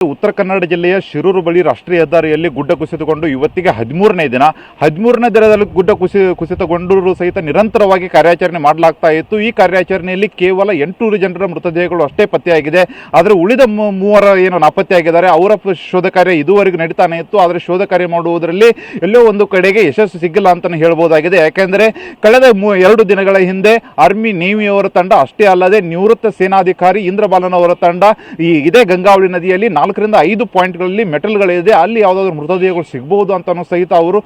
ಉತ್ತರ ಕನ್ನಡ ಜಿಲ್ಲೆಯ ಶಿರೂರು ಬಳಿ ರಾಷ್ಟ್ರೀಯ ಹೆದ್ದಾರಿಯಲ್ಲಿ ಗುಡ್ಡ ಕುಸಿತಗೊಂಡು ಇವತ್ತಿಗೆ ಹದಿಮೂರನೇ ದಿನ. ಹದಿಮೂರನೇ ದಿನದಲ್ಲಿ ಗುಡ್ಡ ಕುಸಿ, ಕುಸಿತಗೊಂಡರೂ ಸಹಿತ ನಿರಂತರವಾಗಿ ಕಾರ್ಯಾಚರಣೆ ಮಾಡಲಾಗ್ತಾ ಇತ್ತು. ಈ ಕಾರ್ಯಾಚರಣೆಯಲ್ಲಿ ಕೇವಲ ಎಂಟುನೂರು ಜನರ ಮೃತದೇಹಗಳು ಅಷ್ಟೇ ಪತ್ತೆಯಾಗಿದೆ. ಆದರೆ ಉಳಿದ ಮೂವರ ಏನು ನಾಪತ್ತೆಯಾಗಿದ್ದಾರೆ ಅವರ ಶೋಧ ಕಾರ್ಯ ಇದುವರೆಗೂ ನಡೀತಾನೆ ಇತ್ತು. ಆದರೆ ಶೋಧ ಕಾರ್ಯ ಮಾಡುವುದರಲ್ಲಿ ಎಲ್ಲೋ ಒಂದು ಕಡೆಗೆ ಯಶಸ್ಸು ಸಿಗಲ್ಲ ಅಂತಲೇ ಹೇಳ್ಬೋದಾಗಿದೆ. ಯಾಕೆಂದರೆ ಕಳೆದ ಮೂ- ಎರಡು ದಿನಗಳ ಹಿಂದೆ ಆರ್ಮಿ ನೇವಿಯವರ ತಂಡ ಅಷ್ಟೇ ಅಲ್ಲದೆ ನಿವೃತ್ತ ಸೇನಾಧಿಕಾರಿ ಇಂದ್ರಬಾಲನ್ ಅವರ ತಂಡ ಈ ಇದೇ ಗಂಗಾವಳಿ ನದಿಯಲ್ಲಿ ನಾಲ್ಕರಿಂದ ಐದು ಪಾಯಿಂಟ್ಗಳಲ್ಲಿ ಮೆಟಲ್ಗಳಿದೆ. ಅಲ್ಲಿ ಯಾವುದಾದ್ರೂ ಮೃತದೇಹಗಳು ಸಿಗಬಹುದು ಅಂತಲೂ ಸಹಿತ ಅವರು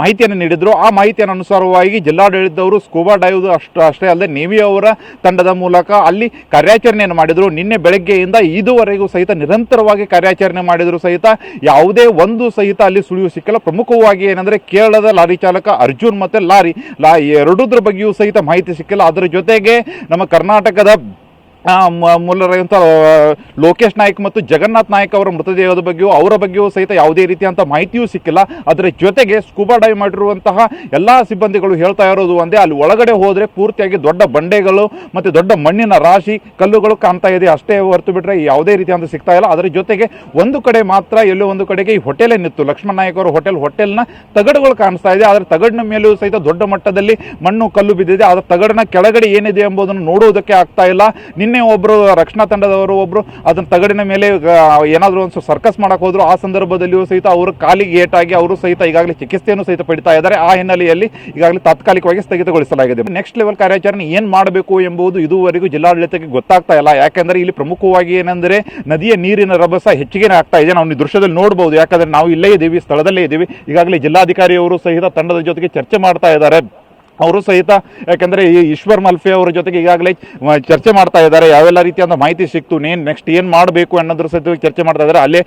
ಮಾಹಿತಿಯನ್ನು ನೀಡಿದ್ರು. ಆ ಮಾಹಿತಿಯನ್ನು ಅನುಸಾರವಾಗಿ ಜಿಲ್ಲಾಡಳಿತದವರು ಸ್ಕೂಬಾ ಡೈವ್ ಅಷ್ಟು, ಅಷ್ಟೇ ಅಲ್ಲದೆ ನೇವಿ ಅವರ ತಂಡದ ಮೂಲಕ ಅಲ್ಲಿ ಕಾರ್ಯಾಚರಣೆಯನ್ನು ಮಾಡಿದರು. ನಿನ್ನೆ ಬೆಳಗ್ಗೆಯಿಂದ ಇದುವರೆಗೂ ಸಹಿತ ನಿರಂತರವಾಗಿ ಕಾರ್ಯಾಚರಣೆ ಮಾಡಿದರೂ ಸಹಿತ ಯಾವುದೇ ಒಂದು ಸಹಿತ ಅಲ್ಲಿ ಸುಳಿವು ಸಿಕ್ಕಿಲ್ಲ. ಪ್ರಮುಖವಾಗಿ ಏನಂದರೆ ಕೇರಳದ ಲಾರಿ ಚಾಲಕ ಅರ್ಜುನ್ ಮತ್ತು ಲಾರಿ ಲಾ ಎರಡುದ್ರ ಬಗ್ಗೆಯೂ ಸಹಿತ ಮಾಹಿತಿ ಸಿಕ್ಕಿಲ್ಲ. ಅದರ ಜೊತೆಗೆ ನಮ್ಮ ಕರ್ನಾಟಕದ ಆ, ಮ- ಮೂಲರಾದಂಥ ಲೋಕೇಶ್ ನಾಯ್ಕ್ ಮತ್ತು ಜಗನ್ನಾಥ್ ನಾಯ್ಕ್ ಅವರ ಮೃತದೇಹದ ಬಗ್ಗೆಯೂ ಅವರ ಬಗ್ಗೆಯೂ ಸಹಿತ ಯಾವುದೇ ರೀತಿಯಂಥ ಮಾಹಿತಿಯೂ ಸಿಕ್ಕಿಲ್ಲ. ಅದರ ಜೊತೆಗೆ ಸ್ಕೂಬಾ ಡೈವ್ ಮಾಡಿರುವಂತಹ ಎಲ್ಲ ಸಿಬ್ಬಂದಿಗಳು ಹೇಳ್ತಾ ಇರೋದು ಒಂದೇ ಅಲ್ಲಿ ಒಳಗಡೆ ಹೋದರೆ ಪೂರ್ತಿಯಾಗಿ ದೊಡ್ಡ ಬಂಡೆಗಳು ಮತ್ತು ದೊಡ್ಡ ಮಣ್ಣಿನ ರಾಶಿ ಕಲ್ಲುಗಳು ಕಾಣ್ತಾ ಇದೆ. ಅಷ್ಟೇ ಹೊರತು ಬಿಟ್ಟರೆ ಯಾವುದೇ ರೀತಿಯಂತ ಸಿಗ್ತಾ ಇಲ್ಲ. ಅದರ ಜೊತೆಗೆ ಒಂದು ಕಡೆ ಮಾತ್ರ ಎಲ್ಲೋ ಒಂದು ಕಡೆಗೆ ಈ ಹೋಟೆಲ್ ಏನಿತ್ತು ಲಕ್ಷ್ಮಣ ನಾಯ್ಕ ಅವರ ಹೋಟೆಲ್ ಹೋಟೆಲ್ನ ತಗಡುಗಳು ಕಾಣಿಸ್ತಾ ಇದೆ. ಆದರೆ ತಗಡಿನ ಮೇಲೂ ಸಹಿತ ದೊಡ್ಡ ಮಟ್ಟದಲ್ಲಿ ಮಣ್ಣು ಕಲ್ಲು ಬಿದ್ದಿದೆ. ಅದರ ತಗಡಿನ ಕೆಳಗಡೆ ಏನಿದೆ ಎಂಬುದನ್ನು ನೋಡುವುದಕ್ಕೆ ಆಗ್ತಾ ಇಲ್ಲ. ನಿನ್ನೆ ಒಬ್ಬರು ರಕ್ಷಣಾ ತಂಡದವರು ಒಬ್ಬರು ಅದನ್ನ ತಗಡಿನ ಮೇಲೆ ಏನಾದರೂ ಒಂದು ಸರ್ಕಸ್ ಮಾಡಕ್ ಹೋದ್ರು, ಆ ಸಂದರ್ಭದಲ್ಲಿಯೂ ಸಹಿತ ಅವರು ಕಾಲಿಗೆ ಏಟಾಗಿ ಅವರು ಸಹಿತ ಈಗಾಗಲೇ ಚಿಕಿತ್ಸೆಯನ್ನು ಸಹಿತ ಪಡಿತಾ ಇದ್ದಾರೆ. ಆ ಹಿನ್ನೆಲೆಯಲ್ಲಿ ಈಗಾಗಲೇ ತಾತ್ಕಾಲಿಕವಾಗಿ ಸ್ಥಗಿತಗೊಳಿಸಲಾಗಿದೆ. ನೆಕ್ಸ್ಟ್ ಲೆವೆಲ್ ಕಾರ್ಯಾಚರಣೆ ಏನು ಮಾಡಬೇಕು ಎಂಬುದು ಇದುವರೆಗೂ ಜಿಲ್ಲಾಡಳಿತಕ್ಕೆ ಗೊತ್ತಾಗ್ತಾ ಇಲ್ಲ. ಯಾಕಂದ್ರೆ ಇಲ್ಲಿ ಪ್ರಮುಖವಾಗಿ ಏನಂದ್ರೆ ನದಿಯ ನೀರಿನ ರಭಸ ಹೆಚ್ಚಿಗೆ ಆಗ್ತಾ ಇದೆ. ನಾವು ಈ ದೃಶ್ಯದಲ್ಲಿ ನೋಡಬಹುದು ಯಾಕಂದ್ರೆ ನಾವು ಇಲ್ಲೇ ಇದ್ದೀವಿ, ಸ್ಥಳದಲ್ಲೇ ಇದ್ದೀವಿ. ಈಗಾಗಲೇ ಜಿಲ್ಲಾಧಿಕಾರಿಯವರು ಸಹಿತ ತಂಡದ ಜೊತೆಗೆ ಚರ್ಚೆ ಮಾಡ್ತಾ ಇದ್ದಾರೆ. ಅವರು ಸಹಿತ, ಯಾಕಂದ್ರೆ ಈ ಈಶ್ವರ್ ಮಲ್ಫೆ ಅವರ ಜೊತೆಗೆ ಈಗಾಗಲೇ ಚರ್ಚೆ ಮಾಡ್ತಾ ಇದ್ದಾರೆ. ಯಾವೆಲ್ಲ ರೀತಿಯಾದ ಮಾಹಿತಿ ಸಿಕ್ತು, ನೇನ್ ನೆಕ್ಸ್ಟ್ ಏನು ಮಾಡಬೇಕು ಅನ್ನೋದ್ರ ಸಹಿತ ಚರ್ಚೆ ಮಾಡ್ತಾ ಇದ್ದಾರೆ. ಅಲ್ಲೇ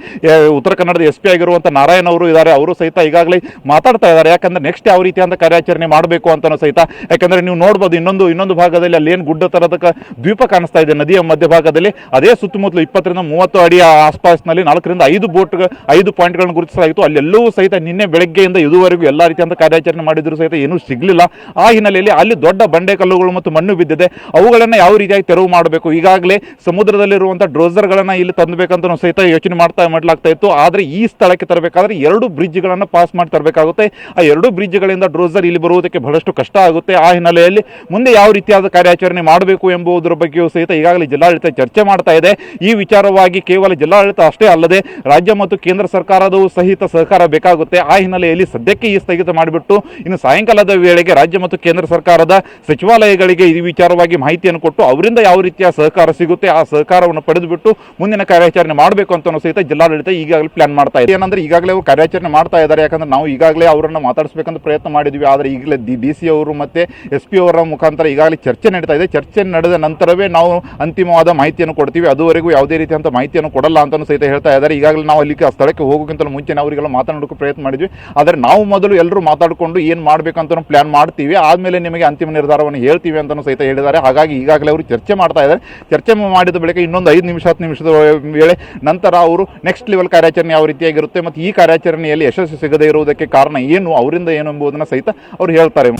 ಉತ್ತರ ಕನ್ನಡದ ಎಸ್ ಪಿ ಆಗಿರುವಂಥ ನಾರಾಯಣ ಅವರು ಇದ್ದಾರೆ. ಅವರು ಸಹಿತ ಈಗಾಗಲೇ ಮಾತಾಡ್ತಾ ಇದ್ದಾರೆ. ಯಾಕಂದ್ರೆ ನೆಕ್ಸ್ಟ್ ಯಾವ ರೀತಿಯಾದ ಕಾರ್ಯಾಚರಣೆ ಮಾಡಬೇಕು ಅಂತಲೂ ಸಹಿತ, ಯಾಕಂದ್ರೆ ನೀವು ನೋಡ್ಬೋದು, ಇನ್ನೊಂದು ಇನ್ನೊಂದು ಭಾಗದಲ್ಲಿ ಅಲ್ಲಿ ಏನು ಗುಡ್ಡ ತರದ ದ್ವೀಪ ಕಾಣಿಸ್ತಾ ಇದೆ ನದಿಯ ಮಧ್ಯಭಾಗದಲ್ಲಿ ಅದೇ ಸುತ್ತಮುತ್ತಲು ಇಪ್ಪತ್ತರಿಂದ ಮೂವತ್ತು ಅಡಿಯ ಆಸ್ಪಾಸ್ನಲ್ಲಿ ನಾಲ್ಕರಿಂದ ಐದು ಬೋಟ್ ಐದು ಪಾಯಿಂಟ್ಗಳನ್ನು ಗುರುತಿಸಲಾಯಿತು ಅಲ್ಲೆಲ್ಲವೂ ಸಹಿತ ನಿನ್ನೆ ಬೆಳಗ್ಗೆಯಿಂದ ಇದುವರೆಗೂ ಎಲ್ಲ ರೀತಿಯಾದ ಕಾರ್ಯಾಚರಣೆ ಮಾಡಿದ್ರು ಸಹಿತ ಏನೂ ಸಿಗ್ಲಿಲ್ಲ. ಆ ಹಿನ್ನೆಲೆಯಲ್ಲಿ ಅಲ್ಲಿ ದೊಡ್ಡ ಬಂಡೆ ಕಲ್ಲುಗಳು ಮತ್ತು ಮಣ್ಣು ಬಿದ್ದಿದೆ. ಅವುಗಳನ್ನು ಯಾವ ರೀತಿಯಾಗಿ ತೆರವು ಮಾಡಬೇಕು? ಈಗಾಗಲೇ ಸಮುದ್ರದಲ್ಲಿರುವಂಥ ಡ್ರೋಸರ್ಗಳನ್ನು ಇಲ್ಲಿ ತಂದಬೇಕಂತ ಸಹಿತ ಯೋಚನೆ ಮಾಡ್ತಾ ಮಾಡಲಾಗ್ತಾ ಇತ್ತು. ಆದ್ರೆ ಈ ಸ್ಥಳಕ್ಕೆ ತರಬೇಕಾದ್ರೆ ಎರಡು ಬ್ರಿಡ್ಜ್ಗಳನ್ನು ಪಾಸ್ ಮಾಡಿ ತರಬೇಕಾಗುತ್ತೆ. ಆ ಎರಡು ಬ್ರಿಡ್ಜ್ಗಳಿಂದ ಡ್ರೋಸರ್ ಇಲ್ಲಿ ಬರುವುದಕ್ಕೆ ಬಹಳಷ್ಟು ಕಷ್ಟ ಆಗುತ್ತೆ. ಆ ಹಿನ್ನೆಲೆಯಲ್ಲಿ ಮುಂದೆ ಯಾವ ರೀತಿಯಾದ ಕಾರ್ಯಾಚರಣೆ ಮಾಡಬೇಕು ಎಂಬುದರ ಬಗ್ಗೆಯೂ ಸಹಿತ ಈಗಾಗಲೇ ಜಿಲ್ಲಾಡಳಿತ ಚರ್ಚೆ ಮಾಡ್ತಾ ಇದೆ. ಈ ವಿಚಾರವಾಗಿ ಕೇವಲ ಜಿಲ್ಲಾಡಳಿತ ಅಷ್ಟೇ ಅಲ್ಲದೆ ರಾಜ್ಯ ಮತ್ತು ಕೇಂದ್ರ ಸರ್ಕಾರದವೂ ಸಹಿತ ಸಹಕಾರ ಬೇಕಾಗುತ್ತೆ. ಆ ಹಿನ್ನೆಲೆಯಲ್ಲಿ ಸದ್ಯಕ್ಕೆ ಈ ಸ್ಥಗಿತ ಮಾಡಿಬಿಟ್ಟು ಇನ್ನು ಸಾಯಂಕಾಲದ ವೇಳೆಗೆ ರಾಜ್ಯ ಮತ್ತು ಕೇಂದ್ರ ಸರ್ಕಾರದ ಸಚಿವಾಲಯಗಳಿಗೆ ಈ ವಿಚಾರವಾಗಿ ಮಾಹಿತಿಯನ್ನು ಕೊಟ್ಟು ಅವರಿಂದ ಯಾವ ರೀತಿಯ ಸಹಕಾರ ಸಿಗುತ್ತೆ, ಆ ಸಹಕಾರವನ್ನು ಪಡೆದುಬಿಟ್ಟು ಮುಂದಿನ ಕಾರ್ಯಾಚರಣೆ ಮಾಡಬೇಕು ಅಂತ ಸಹಿತ ಜಿಲ್ಲಾಡಳಿತ ಈಗಾಗಲೇ ಪ್ಲಾನ್ ಮಾಡ್ತಾ ಇದೆ. ಏನಂದ್ರೆ ಈಗಾಗಲೇ ಕಾರ್ಯಾಚರಣೆ ಮಾಡ್ತಾ ಇದ್ದಾರೆ. ಯಾಕಂದ್ರೆ ನಾವು ಈಗಾಗಲೇ ಅವರನ್ನು ಮಾತಾಡಿಸಬೇಕಂತ ಪ್ರಯತ್ನ ಮಾಡಿದ್ವಿ. ಆದರೆ ಈಗಲೇ ಡಿ ಡಿ ಸಿ ಅವರು ಮತ್ತೆ ಎಸ್ ಪಿ ಅವರ ಮುಖಾಂತರ ಈಗಾಗಲೇ ಚರ್ಚೆ ನಡೀತಾ ಇದೆ. ಚರ್ಚೆ ನಡೆದ ನಂತರವೇ ನಾವು ಅಂತಿಮವಾದ ಮಾಹಿತಿಯನ್ನು ಕೊಡ್ತೀವಿ. ಅದುವರೆಗೂ ಯಾವುದೇ ರೀತಿಯಂತ ಮಾಹಿತಿಯನ್ನು ಕೊಡಲ್ಲ ಅಂತ ಸಹಿತ ಹೇಳ್ತಾ ಇದ್ದಾರೆ. ಈಗಾಗಲೇ ನಾವು ಅಲ್ಲಿಗೆ ಆ ಸ್ಥಳಕ್ಕೆ ಹೋಗೋಕ್ಕಿಂತ ಮುಂಚೆ ಅವರಿಗೆಲ್ಲ ಮಾತನಾಡೋಕೆ ಪ್ರಯತ್ನ ಮಾಡಿದ್ವಿ. ಆದರೆ ನಾವು ಮೊದಲು ಎಲ್ಲರೂ ಮಾತಾಡಿಕೊಂಡು ಏನು ಮಾಡಬೇಕಂತ ಪ್ಲಾನ್ ಆದಮೇಲೆ ನಿಮಗೆ ಅಂತಿಮ ನಿರ್ಧಾರವನ್ನು ಹೇಳ್ತೀವಿ ಅಂತಲೂ ಸಹಿತ ಹೇಳಿದ್ದಾರೆ. ಹಾಗಾಗಿ ಈಗಾಗಲೇ ಅವರು ಚರ್ಚೆ ಮಾಡ್ತಾ ಇದ್ದಾರೆ. ಚರ್ಚೆ ಮಾಡಿದ ಬಳಿಕ ಇನ್ನೊಂದು ಐದು ನಿಮಿಷ, ಹತ್ತು ನಿಮಿಷದ ವೇಳೆ ನಂತರ ಅವರು ನೆಕ್ಸ್ಟ್ ಲೆವೆಲ್ ಕಾರ್ಯಾಚರಣೆ ಯಾವ ರೀತಿಯಾಗಿರುತ್ತೆ ಮತ್ತು ಈ ಕಾರ್ಯಾಚರಣೆಯಲ್ಲಿ ಯಶಸ್ಸು ಸಿಗದೇ ಇರುವುದಕ್ಕೆ ಕಾರಣ ಏನು, ಅವರಿಂದ ಏನು ಎಂಬುದನ್ನು ಸಹಿತ ಅವರು ಹೇಳ್ತಾರೆ.